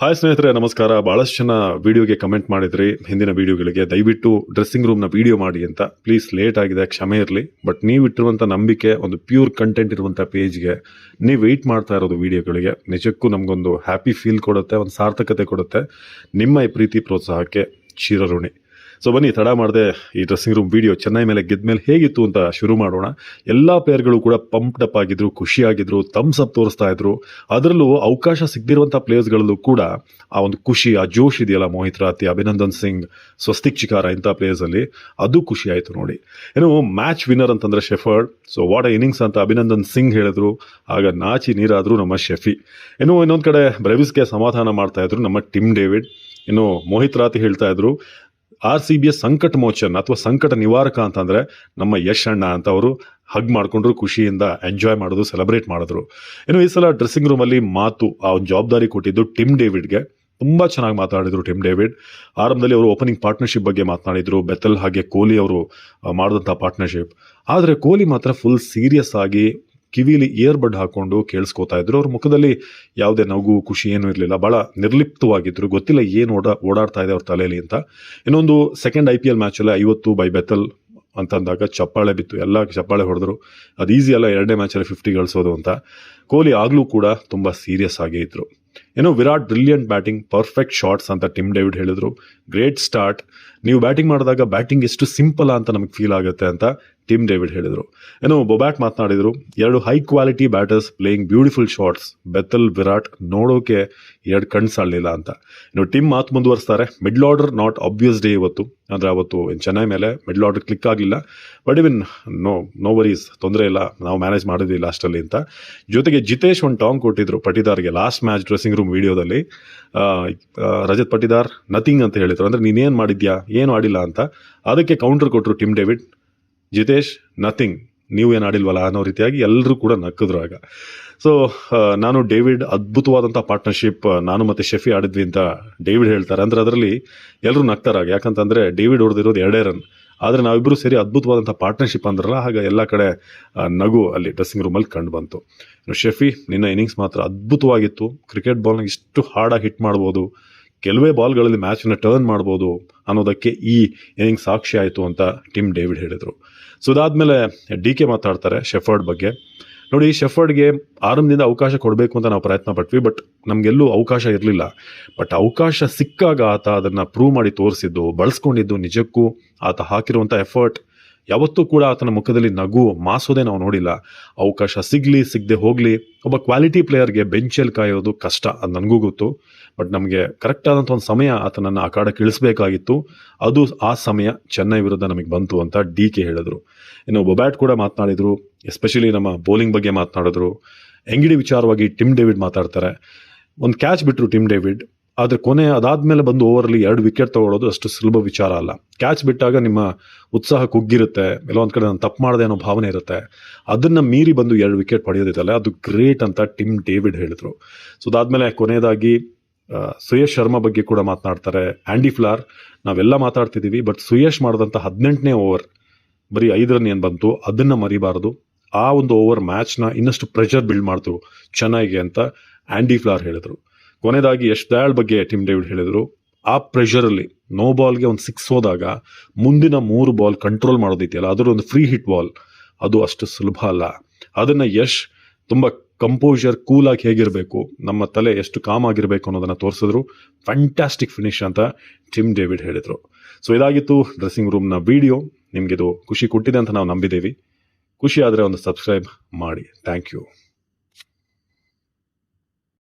Hi ಸ್ನೇಹಿತರೆ, ನಮಸ್ಕಾರ. ಬಹಳಷ್ಟು ಜನ ವಿಡಿಯೋಗೆ ಕಮೆಂಟ್ ಮಾಡಿದ್ರಿ. ಹಿಂದಿನ ವಿಡಿಯೋಗಳಿಗೆ ದಯವಿಟ್ಟು ಡ್ರೆಸ್ಸಿಂಗ್ ರೂಮ್ನ ವಿಡಿಯೋ ಮಾಡಿ ಅಂತ. ಪ್ಲೀಸ್ ಲೇಟ್ ಆಗಿದೆ, ಕ್ಷಮೆ ಇರಲಿ. ಬಟ್ ನೀವು ಇಟ್ಟಿರುವಂಥ ನಂಬಿಕೆ, ಒಂದು ಪ್ಯೂರ್ ಕಂಟೆಂಟ್ ಇರುವಂಥ ಪೇಜ್ಗೆ ನೀವು ವೆಯ್ಟ್ ಮಾಡ್ತಾ ಇರೋದು ವಿಡಿಯೋಗಳಿಗೆ. ನಿಜಕ್ಕೂ ನಮಗೊಂದು ಹ್ಯಾಪಿ ಫೀಲ್ ಕೊಡುತ್ತೆ, ಒಂದು ಸಾರ್ಥಕತೆ ಕೊಡುತ್ತೆ. ನಿಮ್ಮ ಈ ಪ್ರೀತಿ ಪ್ರೋತ್ಸಾಹಕ್ಕೆ ಚಿರಋಣಿ ಸೊ ಬನ್ನಿ, ತಡ ಮಾಡದೆ ಈ ಡ್ರೆಸ್ಸಿಂಗ್ ರೂಮ್ ವಿಡಿಯೋ ಚೆನ್ನೈ ಮೇಲೆ ಗೆದ್ದ ಮೇಲೆ ಹೇಗಿತ್ತು ಅಂತ ಶುರು ಮಾಡೋಣ. ಎಲ್ಲ ಪ್ಲೇಯರ್ಗಳು ಕೂಡ ಪಂಪ್ಡ್ ಅಪ್ ಆಗಿದ್ರು ಖುಷಿಯಾಗಿದ್ರು ತಮ್ಸ್ ಅಪ್ ತೋರಿಸ್ತಾ ಇದ್ರು. ಅದರಲ್ಲೂ ಅವಕಾಶ ಸಿಗದಿರುವಂಥ ಪ್ಲೇಯರ್ಸ್ಗಳಲ್ಲೂ ಕೂಡ ಆ ಒಂದು ಖುಷಿ, ಆ ಜೋಶ್ ಇದೆಯಲ್ಲ ಮೋಹಿತ್ ರಾತಿ ಅಭಿನಂದನ್ ಸಿಂಗ್, ಸ್ವಸ್ತಿಕ್ ಚಿಕಾರ ಇಂಥ ಪ್ಲೇಯರ್ಸ್ ಅಲ್ಲಿ ಅದು ಖುಷಿ ಆಯಿತು ನೋಡಿ. ಏನು ಮ್ಯಾಚ್ ವಿನ್ನರ್ ಅಂತಂದ್ರೆ ಶೆಫರ್ಡ್. ಸೊ ವಾಟ್ ಇನ್ನಿಂಗ್ಸ್ ಅಂತ ಅಭಿನಂದನ್ ಸಿಂಗ್ ಹೇಳಿದ್ರು. ಆಗ ನಾಚಿ ನೀರಾದ್ರು ನಮ್ಮ ಶೆಫಿ. ಏನು ಇನ್ನೊಂದು ಕಡೆ ಬ್ರೆವಿಸ್ಗೆ ಸಮಾಧಾನ ಮಾಡ್ತಾ ಇದ್ರು ನಮ್ಮ ಟಿಮ್ ಡೇವಿಡ್. ಇನ್ನು ಮೋಹಿತ್ ರಾತಿ ಹೇಳ್ತಾ ಇದ್ರು ಆರ್ ಸಿ ಬಿಯ ಸಂಕಟ ಮೋಚನ್ ಅಥವಾ ಸಂಕಟ ನಿವಾರಕ ಅಂತಂದ್ರೆ ನಮ್ಮ ಯಶ್ ಅಣ್ಣ ಅಂತ ಅವರು ಹಗ್ ಮಾಡಿಕೊಂಡ್ರು ಖುಷಿಯಿಂದ ಎಂಜಾಯ್ ಮಾಡೋದು ಸೆಲೆಬ್ರೇಟ್ ಮಾಡಿದ್ರು. ಇನ್ನು ಈ ಸಲ ಡ್ರೆಸ್ಸಿಂಗ್ ರೂಮಲ್ಲಿ ಮಾತು, ಆ ಒಂದು ಜವಾಬ್ದಾರಿ ಕೊಟ್ಟಿದ್ದು ಟಿಮ್ ಡೇವಿಡ್ಗೆ. ತುಂಬಾ ಚೆನ್ನಾಗಿ ಮಾತಾಡಿದ್ರು ಟಿಮ್ ಡೇವಿಡ್. ಆರಂಭದಲ್ಲಿ ಅವರು ಓಪನಿಂಗ್ ಪಾರ್ಟ್ನರ್ಶಿಪ್ ಬಗ್ಗೆ ಮಾತನಾಡಿದ್ರು, ಬೆತ್ತಲ್ ಹಾಗೆ ಕೊಹ್ಲಿ ಅವರು ಮಾಡಿದಂಥ ಪಾರ್ಟ್ನರ್ಶಿಪ್ ಆದರೆ ಕೊಹ್ಲಿ ಮಾತ್ರ ಫುಲ್ ಸೀರಿಯಸ್ ಆಗಿ ಕಿವಿಲಿ ಇಯರ್ ಬಡ್ ಹಾಕೊಂಡು ಕೇಳಿಸ್ಕೊತಾ ಇದ್ರು. ಅವ್ರ ಮುಖದಲ್ಲಿ ಯಾವುದೇ ನಗು, ಖುಷಿ ಏನೂ ಇರಲಿಲ್ಲ. ಬಹಳ ನಿರ್ಲಿಪ್ತವಾಗಿದ್ರು. ಗೊತ್ತಿಲ್ಲ ಏನು ಓಡಾ, ಓಡಾಡ್ತಾ ಇದೆ ಅವ್ರ ತಲೆಯಲ್ಲಿ ಅಂತ. ಇನ್ನೊಂದು ಸೆಕೆಂಡ್ ಐ ಪಿ ಎಲ್ ಮ್ಯಾಚಲ್ಲಿ ಐವತ್ತು ಬೈ ಬೆತ್ತಲ್ ಅಂತಂದಾಗ ಚಪ್ಪಾಳೆ ಬಿತ್ತು. ಎಲ್ಲ ಚಪ್ಪಾಳೆ ಹೊಡೆದ್ರು. ಅದು ಈಸಿ ಅಲ್ಲ, ಎರಡನೇ ಮ್ಯಾಚಲ್ಲಿ ಫಿಫ್ಟಿ ಗಳಿಸೋದು ಅಂತ. ಕೊಹ್ಲಿ ಆಗಲೂ ಕೂಡ ತುಂಬ ಸೀರಿಯಸ್ ಆಗೇ ಇದ್ರು. ಏನೋ Virat brilliant batting perfect shots ಅಂತ ಟಿಮ್ ಡೇವಿಡ್ ಹೇಳಿದ್ರು. ಗ್ರೇಟ್ ಸ್ಟಾರ್ಟ್ ನೀವು ಬ್ಯಾಟಿಂಗ್ ಮಾಡಿದಾಗ ಬ್ಯಾಟಿಂಗ್ ಎಷ್ಟು ಸಿಂಪಲ್ ಅಂತ ನಮಗೆ ಫೀಲ್ ಆಗುತ್ತೆ ಅಂತ ಟಿಮ್ ಡೇವಿಡ್ ಹೇಳಿದರು. ಏನೋ ಬೊಬ್ಯಾಟ್ ಮಾತನಾಡಿದರು, ಎರಡು high quality batters playing beautiful shots Bethell Virat ನೋಡೋಕೆ ಎರಡು ಕಣ್ ಸಾಳಲಿಲ್ಲ ಅಂತ. ಇನ್ನು ಟಿಮ್ ಮಾತು ಮುಂದುವರಿಸ್ತಾರೆ. Middle order not obvious day ಇವತ್ತು. ಅಂದರೆ ಅವತ್ತು ಚೆನ್ನೈ ಮೇಲೆ ಮಿಡ್ಲ್ ಆರ್ಡರ್ ಕ್ಲಿಕ್ ಆಗಲಿಲ್ಲ. But even no no worries ತೊಂದರೆ ಇಲ್ಲ. ನಾವು ಮ್ಯಾನೇಜ್ ಮಾಡಿದ್ವಿ ಲಾಸ್ಟಲ್ಲಿ ಅಂತ. ಜೊತೆಗೆ ಜಿತೇಶ್ ಒಂದು ಟಾಂಗ್ ಕೊಟ್ಟಿದ್ರು ಪಟಿದಾರ್ಗೆ ಲಾಸ್ಟ್ ಮ್ಯಾಚ್ ಡ್ರೆಸ್ಸಿಂಗ್ ರೂಮ್ ವಿಡಿಯೋದಲ್ಲಿ. ರಜತ್ ಪಟಿದಾರ್ ನಥಿಂಗ್ ಅಂತ ಹೇಳಿದ್ರು. ಅಂದರೆ ನೀನೇನು ಮಾಡಿದ್ಯಾ? ಏನು ಆಡಿಲ್ಲ ಅಂತ. ಅದಕ್ಕೆ ಕೌಂಟರ್ ಕೊಟ್ಟರು ಟಿಮ್ ಡೇವಿಡ್ ಜಿತೇಶ್ ನಥಿಂಗ್ ನೀವು ಏನು ಆಡಿಲ್ವಲ್ಲ ಅನ್ನೋ ರೀತಿಯಾಗಿ ಎಲ್ಲರೂ ಕೂಡ ನಕ್ಕಿದ್ರು ಆಗ. ಸೊ ನಾನು ಡೇವಿಡ್ ಅದ್ಭುತವಾದಂಥ ಪಾರ್ಟ್ನರ್ಶಿಪ್ ನಾನು ಮತ್ತೆ ಶೆಫಿ ಆಡಿದ್ವಿ ಅಂತ ಡೇವಿಡ್ ಹೇಳ್ತಾರೆ. ಅಂದರೆ ಅದರಲ್ಲಿ ಎಲ್ಲರೂ ನಗ್ತಾರಾಗ ಯಾಕಂತಂದರೆ ಡೇವಿಡ್ ಹೊಡೆದಿರೋದು ಎರಡೇ ರನ್ ಆದರೆ ನಾವಿಬ್ಬರು ಸೇರಿ ಅದ್ಭುತವಾದಂಥ ಪಾರ್ಟ್ನರ್ಶಿಪ್ ಅಂದ್ರಲ್ಲ, ಹಾಗೆ ಎಲ್ಲ ಕಡೆ ನಗು ಅಲ್ಲಿ ಡ್ರೆಸ್ಸಿಂಗ್ ರೂಮಲ್ಲಿ ಕಂಡು ಬಂತು. ಶೆಫಿ, ನಿನ್ನ ಇನ್ನಿಂಗ್ಸ್ ಮಾತ್ರ ಅದ್ಭುತವಾಗಿತ್ತು. ಕ್ರಿಕೆಟ್ ಬಾಲ್ನಾಗ ಇಷ್ಟು ಹಾರ್ಡಾಗಿ ಹಿಟ್ ಮಾಡ್ಬೋದು. ಕೆಲವೇ ಬಾಲ್ಗಳಲ್ಲಿ ಮ್ಯಾಚ್ನ ಟರ್ನ್ ಮಾಡ್ಬೋದು ಅನ್ನೋದಕ್ಕೆ ಈ ಇನಿಂಗ್ ಸಾಕ್ಷಿ ಆಯಿತು ಅಂತ ಟಿಮ್ ಡೇವಿಡ್ ಹೇಳಿದರು. ಸೊ ಅದಾದಮೇಲೆ ಡಿ ಕೆ ಮಾತಾಡ್ತಾರೆ ಶೆಫರ್ಡ್ ಬಗ್ಗೆ. ನೋಡಿ, ಶೆಫರ್ಡ್ಗೆ ಆರಂಭದಿಂದ ಅವಕಾಶ ಕೊಡಬೇಕು ಅಂತ ನಾವು ಪ್ರಯತ್ನ ಪಟ್ವಿ, ಬಟ್ ನಮಗೆಲ್ಲೂ ಅವಕಾಶ ಇರಲಿಲ್ಲ. ಬಟ್ ಅವಕಾಶ ಸಿಕ್ಕಾಗ ಆತ ಅದನ್ನು ಪ್ರೂವ್ ಮಾಡಿ ತೋರಿಸಿದ್ದು, ಬಳಸ್ಕೊಂಡಿದ್ದು ನಿಜಕ್ಕೂ ಆತ ಹಾಕಿರುವಂಥ ಎಫರ್ಟ್ ಯಾವತ್ತೂ ಕೂಡ ಆತನ ಮುಖದಲ್ಲಿ ನಗು ಮಾಸೋದೇ ನಾವು ನೋಡಿಲ್ಲ. ಅವಕಾಶ ಸಿಗ್ಲಿ, ಸಿಗದೆ ಹೋಗಲಿ, ಒಬ್ಬ ಕ್ವಾಲಿಟಿ ಪ್ಲೇಯರ್ಗೆ ಬೆಂಚಲ್ಲಿ ಕಾಯೋದು ಕಷ್ಟ ಅದು ನನಗೂ ಗೊತ್ತು. ಬಟ್ ನಮಗೆ ಕರೆಕ್ಟ್ ಆದಂಥ ಒಂದು ಸಮಯ ಆತನನ್ನು ಆ ಕಾಡಕ್ಕೆ ಇಳಿಸ್ಬೇಕಾಗಿತ್ತು. ಅದು ಆ ಸಮಯ ಚೆನ್ನೈ ವಿರುದ್ಧ ನಮಗೆ ಬಂತು ಅಂತ ಡಿ ಕೆ ಹೇಳಿದ್ರು. ಇನ್ನು ಬೊಬ್ಯಾಟ್ ಕೂಡ ಮಾತನಾಡಿದ್ರು ಎಸ್ಪೆಷಲಿ ನಮ್ಮ ಬೌಲಿಂಗ್ ಬಗ್ಗೆ ಮಾತನಾಡಿದ್ರು. ಎಂಗಿಡಿ ವಿಚಾರವಾಗಿ ಟಿಮ್ ಡೇವಿಡ್ ಮಾತಾಡ್ತಾರೆ. ಒಂದು ಕ್ಯಾಚ್ ಬಿಟ್ಟರು ಟಿಮ್ ಡೇವಿಡ್. ಆದರೆ ಕೊನೆ ಅದಾದಮೇಲೆ ಬಂದು ಓವರಲ್ಲಿ ಎರಡು ವಿಕೆಟ್ ತಗೊಳ್ಳೋದು ಅಷ್ಟು ಸುಲಭ ವಿಚಾರ ಅಲ್ಲ. ಕ್ಯಾಚ್ ಬಿಟ್ಟಾಗ ನಿಮ್ಮ ಉತ್ಸಾಹ ಕುಗ್ಗಿರುತ್ತೆ. ಎಲ್ಲೋ ಕಡೆ ನಾನು ತಪ್ಪು ಮಾಡಿದೆ ಅನ್ನೋ ಭಾವನೆ ಇರುತ್ತೆ. ಅದನ್ನ ಮೀರಿ ಬಂದು ಎರಡು ವಿಕೆಟ್ ಪಡೆಯೋದಿದ್ದಲ್ಲ ಅದು ಗ್ರೇಟ್ ಅಂತ ಟಿಮ್ ಡೇವಿಡ್ ಹೇಳಿದ್ರು. ಸೊ ಅದಾದ್ಮೇಲೆ ಕೊನೆಯದಾಗಿ ಸುಯೇಶ್ ಶರ್ಮಾ ಬಗ್ಗೆ ಕೂಡ ಮಾತನಾಡ್ತಾರೆ. ಆಂಡಿ ಫ್ಲಾರ್, ನಾವೆಲ್ಲ ಮಾತಾಡ್ತಿದ್ದೀವಿ, ಬಟ್ ಸುಯೇಶ್ ಮಾಡಿದಂಥ ಹದಿನೆಂಟನೇ ಓವರ್ ಬರೀ ಐದು ರನ್ ಏನು ಬಂತು, ಅದನ್ನ ಮರಿಬಾರದು. ಆ ಒಂದು ಓವರ್ ಮ್ಯಾಚ್ನ ಇನ್ನಷ್ಟು ಪ್ರೆಷರ್ ಬಿಲ್ಡ್ ಮಾಡ್ತು ಚೆನ್ನಾಗಿ ಅಂತ ಆಂಡಿ ಫ್ಲಾರ್ ಹೇಳಿದ್ರು. ಕೊನೆಯದಾಗಿ ಯಶ್ ದಯಾಳ್ ಬಗ್ಗೆ ಟಿಮ್ ಡೇವಿಡ್ ಹೇಳಿದ್ರು. ಆ ಪ್ರೆಷರಲ್ಲಿ ನೋ ಬಾಲ್ಗೆ ಒಂದು ಸಿಕ್ಸ್ ಹೋದಾಗ ಮುಂದಿನ ಮೂರು ಬಾಲ್ ಕಂಟ್ರೋಲ್ ಮಾಡೋದಿದೆಯಲ್ಲ ಅದರ ಒಂದು ಫ್ರೀ ಹಿಟ್ ಬಾಲ್ ಅದು ಅಷ್ಟು ಸುಲಭ ಅಲ್ಲ. ಅದನ್ನ ಯಶ್ ತುಂಬ ಕೂಲ್ ಆಗಿ ಹೇಗಿರಬೇಕು, ನಮ್ಮ ತಲೆ ಎಷ್ಟು ಕಾಮ್ ಆಗಿರಬೇಕು ಅನ್ನೋದನ್ನ ತೋರಿಸಿದ್ರು. ಫ್ಯಾಂಟಾಸ್ಟಿಕ್ ಫಿನಿಶ್ ಅಂತ ಟಿಮ್ ಡೇವಿಡ್ ಹೇಳಿದ್ರು. ಸೊ ಇದಾಗಿತ್ತು ಡ್ರೆಸ್ಸಿಂಗ್ ರೂಮ್ನ ವಿಡಿಯೋ ನಿಮ್ಗೆ ಇದು ಖುಷಿ ಕೊಟ್ಟಿದೆ ಅಂತ ನಾವು ನಂಬಿದ್ದೀವಿ ಖುಷಿ ಆದರೆ ಒಂದು ಸಬ್ಸ್ಕ್ರೈಬ್ ಮಾಡಿ. Thank you